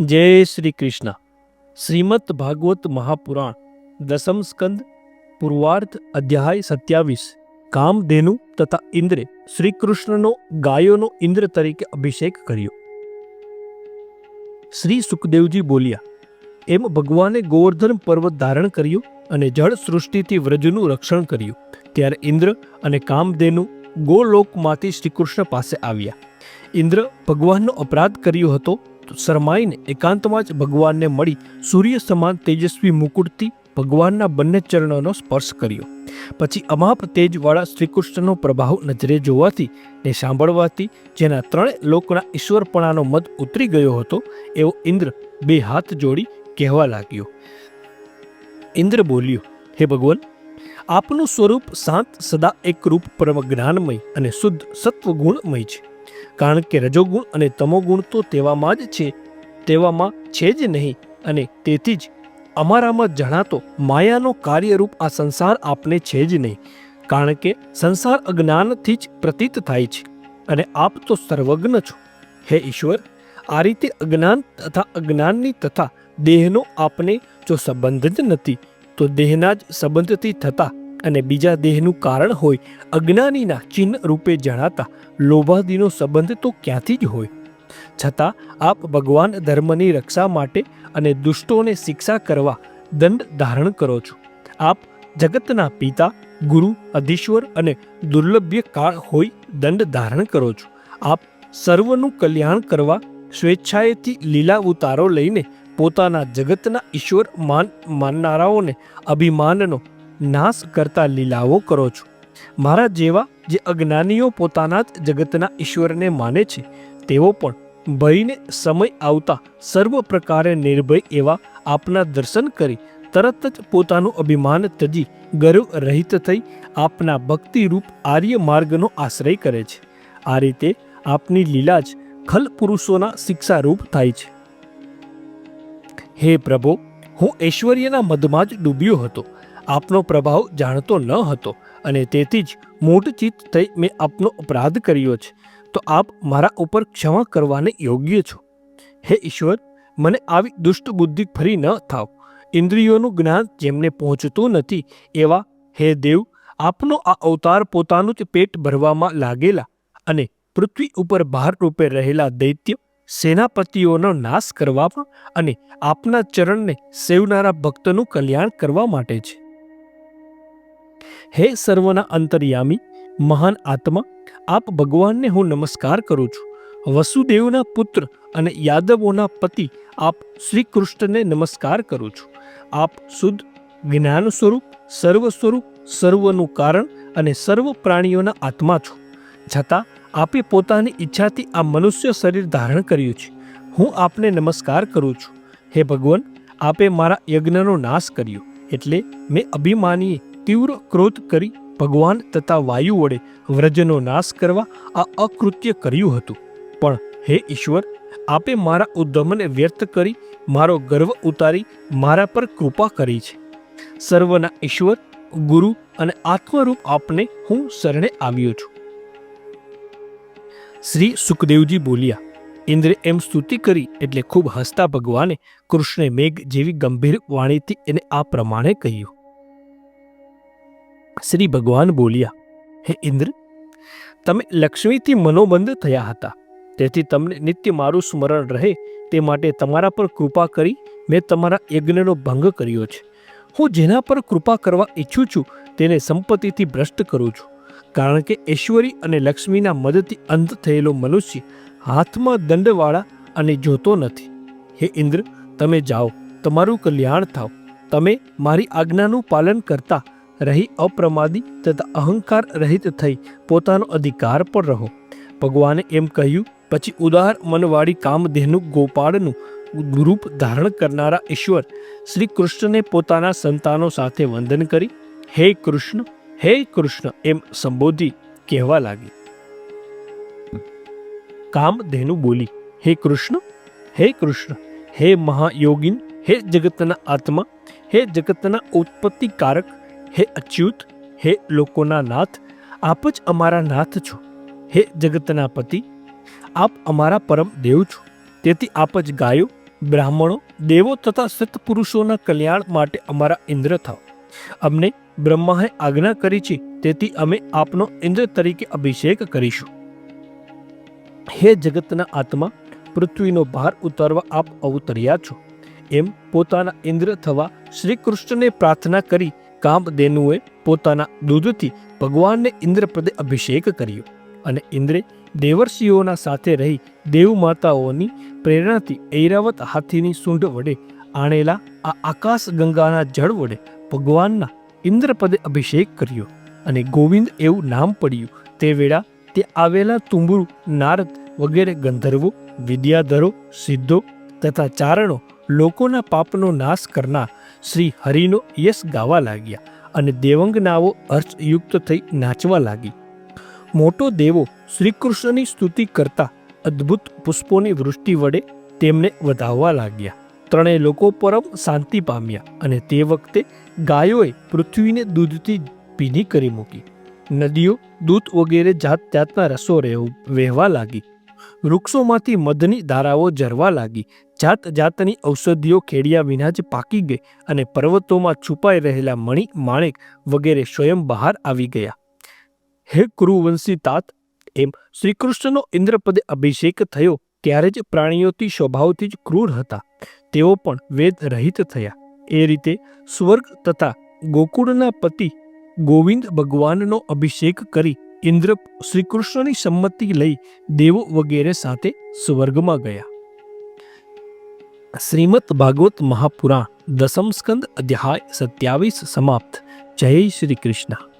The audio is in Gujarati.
જય શ્રી કૃષ્ણ. શ્રીમદ ભાગવત મહાપુરાણ, દસમ સ્કંદ, પૂર્વાર્ધ અધ્યાય સત્યાવીસ. કામધેનુ તથા ઇન્દ્રે શ્રી કૃષ્ણનો ગાયોનો ઇન્દ્ર તરીકે અભિષેક કર્યો. શ્રી સુખદેવજી બોલ્યા, એમ ભગવાને ગોવર્ધન પર્વત ધારણ કર્યું અને જળ સૃષ્ટિથી વ્રજનું રક્ષણ કર્યું. ત્યારે ઇન્દ્ર અને કામધેનુ ગોલોકમાંથી શ્રીકૃષ્ણ પાસે આવ્યા. ઇન્દ્ર ભગવાનનો અપરાધ કર્યો હતો શરમાઈને એકાંતમાં જ ભગવાનને મળી સૂર્ય સમાન તેજસ્વી મુકુટથી ભગવાનના બંને ચરણોનો સ્પર્શ કર્યો. પછી અમાપ તેજવાળા શ્રીકૃષ્ણનો પ્રભાવ નજરે જોવાથી ને સાંભળવાથી જેના ત્રણે લોકના ઈશ્વરપણાનો મત ઉતરી ગયો હતો, એવો ઇન્દ્ર બે હાથ જોડી કહેવા લાગ્યો. ઇન્દ્ર બોલ્યો, હે ભગવાન, આપનું સ્વરૂપ શાંત, સદા એકરૂપ પરમ જ્ઞાનમય અને શુદ્ધ સત્વગુણમય છે. કારણ કે રજોગુણ અને તમોગુણ તો તેવામાં જ છે. તેવામાં છે જ નહીં અને તેથી જ અમારામાં જણાતો માયાનો કાર્યરૂપ આ સંસાર આપને છે જ નહીં. કારણ કે સંસાર અજ્ઞાનથી જ પ્રતીત થાય છે અને આપ તો સર્વજ્ઞ છો. હે ઈશ્વર, આ રીતે અજ્ઞાન તથા અજ્ઞાનની તથા દેહનો આપને જો સંબંધ જ નથી, તો દેહના જ સંબંધથી થતા અને બીજા દેહનું કારણ હોય, અજ્ઞાનીના ચિહ્ન રૂપે જણાતા લોભાદીનો સંબંધ તો ક્યાંથી જ હોય. છતાં, આપ ભગવાન ધર્મની રક્ષા માટે અને દુષ્ટોને શિક્ષા કરવા દંડ ધારણ કરો છો. આપ જગતના પિતા, ગુરુ, અધીશ્વર અને દુર્લભ્ય કાળ હોય દંડ ધારણ કરો છો. આપ સર્વનું કલ્યાણ કરવા સ્વેચ્છાએથી લીલા ઉતારો લઈને પોતાના જગતના ઈશ્વર માન માનનારાઓને અભિમાનનો નાશ કરતા લીલાઓ કરો છો. મારા જેવા જે અજ્ઞાનીઓ પોતાના જ જગતના ઈશ્વરને માને છે, તેઓ પણ ભયને સમય આવતા સર્વ પ્રકારે નિર્ભય એવા આપના દર્શન કરી તરત જ પોતાનું અભિમાન તજી ગર્વ રહિત થઈ આપના ભક્તિરૂપ આર્ય માર્ગનો આશ્રય કરે છે. આ રીતે આપની લીલા જ ખલ પુરુષોના શિક્ષારૂપ થાય છે. હે પ્રભો, હું ઐશ્વર્યના મધમાં જ ડૂબ્યો હતો. આપનો પ્રભાવ જાણતો ન હતો અને તેથી જ મોટચિત થઈ મેં આપનો અપરાધ કર્યો છે. તો આપ મારા ઉપર ક્ષમા કરવાને યોગ્ય છો. હે ઈશ્વર, મને આવી દુષ્ટ બુદ્ધિ ફરી ન થાવ. ઇન્દ્રિયોનું જ્ઞાન જેમને પહોંચતું નથી એવા, હે દેવ, આપનો આ અવતાર પોતાનું જ પેટ ભરવામાં લાગેલા અને પૃથ્વી ઉપર ભાર રૂપે રહેલા દૈત્ય સેનાપતિઓનો નાશ કરવામાં અને આપના ચરણને સેવનારા ભક્તનું કલ્યાણ કરવા માટે છે. હે સર્વના અંતર્યામી, મહાન આત્મા, આપ ભગવાનને હું નમસ્કાર કરું છું. વસુદેવના પુત્ર અને યાદવોના પતિ આપ શ્રી કૃષ્ણને નમસ્કાર કરું છું. આપ શુદ્ધ, જ્ઞાન સ્વરૂપ, સર્વ સ્વરૂપ, સર્વનું કારણ અને સર્વ પ્રાણીઓના આત્મા છો. છતાં, આપે પોતાની ઈચ્છાથી આ મનુષ્ય શરીર ધારણ કર્યું છે. હું આપને નમસ્કાર કરું છું. હે ભગવાન, આપે મારા યજ્ઞનો નાશ કર્યો. એટલે મેં અભિમાનીએ તીવ્ર ક્રોધ કરી ભગવાન તથા વાયુ વડે વ્રજનો નાશ કરવા આ અકૃત્ય કર્યું હતું. પણ હે ઈશ્વર, આપે મારા ઉદ્ધમને વ્યર્થ કરી મારો ગર્વ ઉતારી મારા પર કૃપા કરી છે. સર્વના ઈશ્વર, ગુરુ અને આત્મરૂપ આપને હું શરણે આવ્યો છું. શ્રી સુખદેવજી બોલ્યા, ઇન્દ્રે એમ સ્તુતિ કરી એટલે ખૂબ હસતા ભગવાને કૃષ્ણે મેઘ જેવી ગંભીર વાણીથી એને આ પ્રમાણે કહ્યું. શ્રી ભગવાન બોલ્યા, હે ઇન્દ્ર, તમે લક્ષ્મીથી મનોબંધ થયા હતા. તેથી તમને નિત્ય મારું સ્મરણ રહે તે માટે તમારા પર કૃપા કરી મેં તમારા યજ્ઞનો ભંગ કર્યો છે. હું જેના પર કૃપા કરવા ઈચ્છું છું તેને સંપત્તિથી ભ્રષ્ટ કરું છું. કારણ કે ઐશ્વરી અને લક્ષ્મીના મદદથી અંત થયેલો મનુષ્ય હાથમાં દંડવાળા અને જોતો નથી. હે ઇન્દ્ર, તમે જાઓ, તમારું કલ્યાણ થાવ. તમે મારી આજ્ઞાનું પાલન કરતા રહી અપ્રમાદી તથા અહંકાર રહિત થઈ પોતાનો અધિકાર પર રહો. ભગવાને એમ કહ્યું, પછી ઉદાર મનવાળી કામદેહનું ગોપાળનું રૂપ ધારણ કરનારા ઈશ્વર શ્રી કૃષ્ણને પોતાના સંતાનો સાથે વંદન કરી, હે કૃષ્ણ હે કૃષ્ણ એમ સંબોધી કહેવા લાગી. કામધેનુ બોલી, હે કૃષ્ણ હે કૃષ્ણ, હે મહાયોગીન, હે જગતના આત્મા, હે જગતના ઉત્પત્તિકારક હે અચ્યુત, હે લોકોના નાથ, આપ જ અમારા નાથ છો. હે જગતના પતિ, આપ અમારા પરમ દેવ છો. તેથી આપ જ ગાયો, બ્રાહ્મણો, દેવો તથા સત્પુરુષોના કલ્યાણ માટે અમારા ઇન્દ્ર થાઓ અમને બ્રહ્માએ આજ્ઞા કરી છે, તેથી અમે આપનો ઇન્દ્ર તરીકે અભિષેક કરીશું. હે જગતના આત્મા, પૃથ્વીનો ભાર ઉતારવા આપ અવતર્યા છો. એમ પોતાના ઇન્દ્ર થવા શ્રી કૃષ્ણને પ્રાર્થના કરી કામધેનુએ પોતાના દૂધથી ભગવાનને ઇન્દ્રપ્રદે અભિષેક કર્યો અને ઇન્દ્રે દેવર્ષિઓના સાથે રહી દેવ માતાઓની પ્રેરણાથી ઐરાવત હાથીની સૂંઢ વડે આણેલા આ આકાશ ગંગાના જળ વડે ભગવાનના ઇન્દ્રપદે અભિષેક કર્યો અને ગોવિંદ એવું નામ પડ્યું. તે વેળા તે આવેલા તુંબુ નારદ વગેરે ગંધર્વો, વિદ્યાધરો, સિદ્ધો તથા ચારણો લોકોના પાપનો નાશ કરનાર શ્રી હરિનો યશ ગાવા લાગ્યા અને દેવંગનાઓ અર્થયુક્ત થઈ નાચવા લાગી. મોટો દેવો શ્રી કૃષ્ણની સ્તુતિ કરતા અદ્ભુત પુષ્પોની વૃષ્ટિ વડે તેમને વધાવવા લાગ્યા. ત્રણેય લોકો પરમ શાંતિ પામ્યા અને તે વખતે ગાયોએ પૃથ્વીને દૂધથી ભીની કરી મૂકી. નદીઓ, દૂધ વગેરે જાત જાતના રસો વહેવા લાગી. વૃક્ષોમાંથી મધની ધારાઓ ઝરવા લાગી. જાત જાતની ઔષધિઓ ખેડિયા વિના જ પાકી ગઈ અને પર્વતોમાં છુપાઈ રહેલા મણિ, માણેક વગેરે સ્વયં બહાર આવી ગયા. હે કુરુવંશી તાત, એમ શ્રીકૃષ્ણનો ઇન્દ્રપદે અભિષેક થયો ત્યારે જ પ્રાણીઓથી સ્વભાવથી જ ક્રૂર હતા. તેઓ પણ વેદ રહિત થયા. એ રીતે સ્વર્ગ તથા ગોકુળના પતિ ગોવિંદ ભગવાનનો અભિષેક કરી ઇન્દ્ર શ્રીકૃષ્ણની સંમતિ લઈ દેવો વગેરે સાથે સ્વર્ગમાં ગયા. શ્રીમદ ભાગવત મહાપુરાણ દસમ સ્કંદ અધ્યાય સત્યાવીસ સમાપ્ત. જય શ્રી કૃષ્ણ.